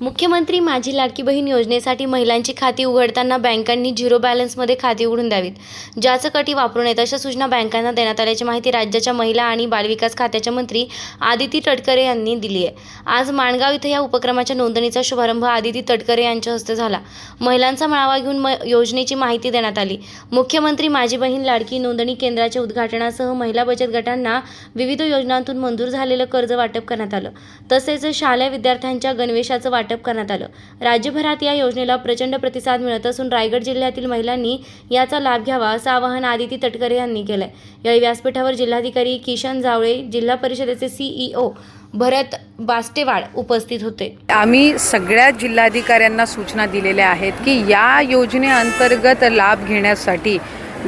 मुख्यमंत्री माझी लाडकी बहीण योजनेसाठी महिलांची खाती उघडताना बँकांनी झिरो बॅलन्समध्ये खाती उघडून द्यावीत. ज्याचं कटी वापरू नयेत अशा सूचना बँकांना देण्यात आल्याची माहिती राज्याच्या महिला आणि बालविकास खात्याच्या मंत्री आदिती तटकरे यांनी दिली आहे. आज माणगाव इथं या उपक्रमाच्या नोंदणीचा शुभारंभ आदिती तटकरे यांच्या हस्ते झाला. महिलांचा मेळावा घेऊन म योजनेची माहिती देण्यात आली. मुख्यमंत्री माझी बहीण लाडकी नोंदणी केंद्राच्या उद्घाटनासह महिला बचत गटांना विविध योजनांतून मंजूर झालेलं कर्ज वाटप करण्यात आलं. तसेच शालेय विद्यार्थ्यांच्या गणवेशाचं वाटप करण्यात आलं. राज्यभरात या योजनेला प्रचंड प्रतिसाद मिळत असून रायगड जिल्ह्यातील महिलांनी याचा लाभ घ्यावा असं आवाहन आदिती तटकरे यांनी केलंय. यावेळी व्यासपीठावर जिल्हाधिकारी किशन जावळे जिल्हा परिषदेचे सीईओ भरत बास्टेवाड उपस्थित होते. आम्ही सगळ्या जिल्हाधिकाऱ्यांना सूचना दिलेल्या आहेत की या योजनेअंतर्गत लाभ घेण्यासाठी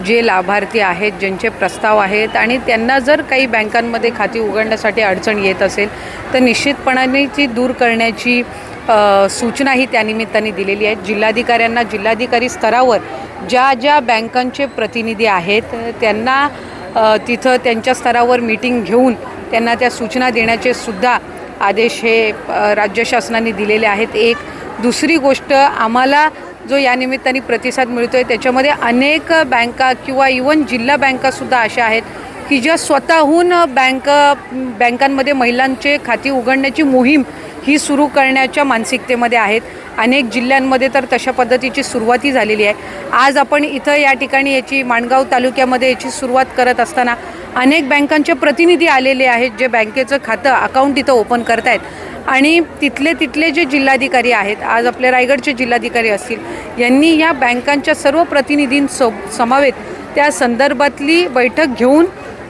जे लाभार्थी आहेत ज्यांचे प्रस्ताव आहेत आणि त्यांना जर काही बँकांमध्ये खाती उघडण्यासाठी अडचण येत असेल तर निश्चितपणाने ती दूर करण्याची सूचनाही त्यानिमित्ताने दिलेली आहे. जिल्हाधिकाऱ्यांना जिल्हाधिकारी स्तरावर ज्या ज्या बँकांचे प्रतिनिधी आहेत त्यांना तिथं त्यांच्या स्तरावर मीटिंग घेऊन त्यांना त्या सूचना देण्याचे सुद्धा आदेश हे राज्य शासनाने दिलेले आहेत. एक दुसरी गोष्ट आम्हाला जो या निमित्ताने प्रतिसाद मिळतो आहे त्याच्यामध्ये अनेक बँका किंवा इवन जिल्हा बँकासुद्धा अशा आहेत की ज्या स्वतःहून बँक बँकांमध्ये महिलांचे खाती उघडण्याची मोहीम ही सुरू करण्याच्या मानसिकतेमध्ये आहेत. अनेक जिल्ह्यांमध्ये तर तशा पद्धतीची सुरुवाती झालेली आहे. आज आपण इथं या ठिकाणी याची माणगाव तालुक्यामध्ये याची सुरुवात करत असताना अनेक बँकांचे प्रतिनिधी आलेले आहेत जे बँकेचं खातं अकाउंट इथं ओपन करत आहेत आणि तिथले तिथले जे जिल्हाधिकारी आहेत आज आपले रायगडचे जिल्हाधिकारी असतील यांनी या बँकांच्या सर्व प्रतिनिधींसो समावेत त्या संदर्भातली बैठक घेऊन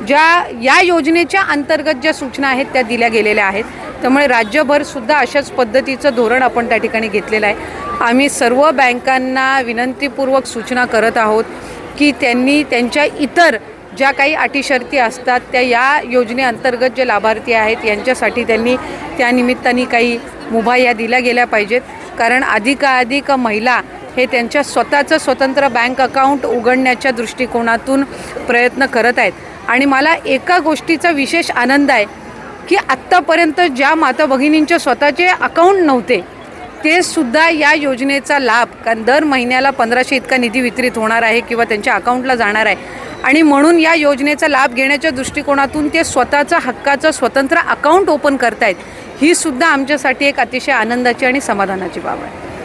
ज्या या योजनेच्या अंतर्गत ज्या सूचना आहेत त्या दिल्या गेलेल्या आहेत. त्यामुळे राज्यभरसुद्धा अशाच पद्धतीचं धोरण आपण त्या ठिकाणी घेतलेलं आहे. आम्ही सर्व बँकांना विनंतीपूर्वक सूचना करत आहोत की त्यांनी त्यांच्या इतर ज्या काही अटी शर्ती असतात त्या या योजनेअंतर्गत जे लाभार्थी आहेत यांच्यासाठी त्यांनी त्यानिमित्ताने काही मुभा या दिल्या गेल्या पाहिजेत. कारण अधिकाधिक महिला हे त्यांच्या स्वतःचं स्वतंत्र बँक अकाउंट उघडण्याच्या दृष्टिकोनातून प्रयत्न करत आहेत. आणि मला एका गोष्टीचा विशेष आनंद आहे की आत्तापर्यंत ज्या माता भगिनींचे स्वतःचे अकाउंट नव्हते ते सुद्धा या योजनेचा लाभ कारण दर महिन्याला पंधराशे इतका निधी वितरित होणार आहे किंवा त्यांच्या अकाउंटला जाणार आहे आणि म्हणून या योजनेचा लाभ घेण्याच्या दृष्टिकोनातून ते स्वतःचा हक्काचं स्वतंत्र अकाउंट ओपन करतायत ही सुद्धा आमच्यासाठी एक अतिशय आनंदाची आणि समाधानाची बाब आहे.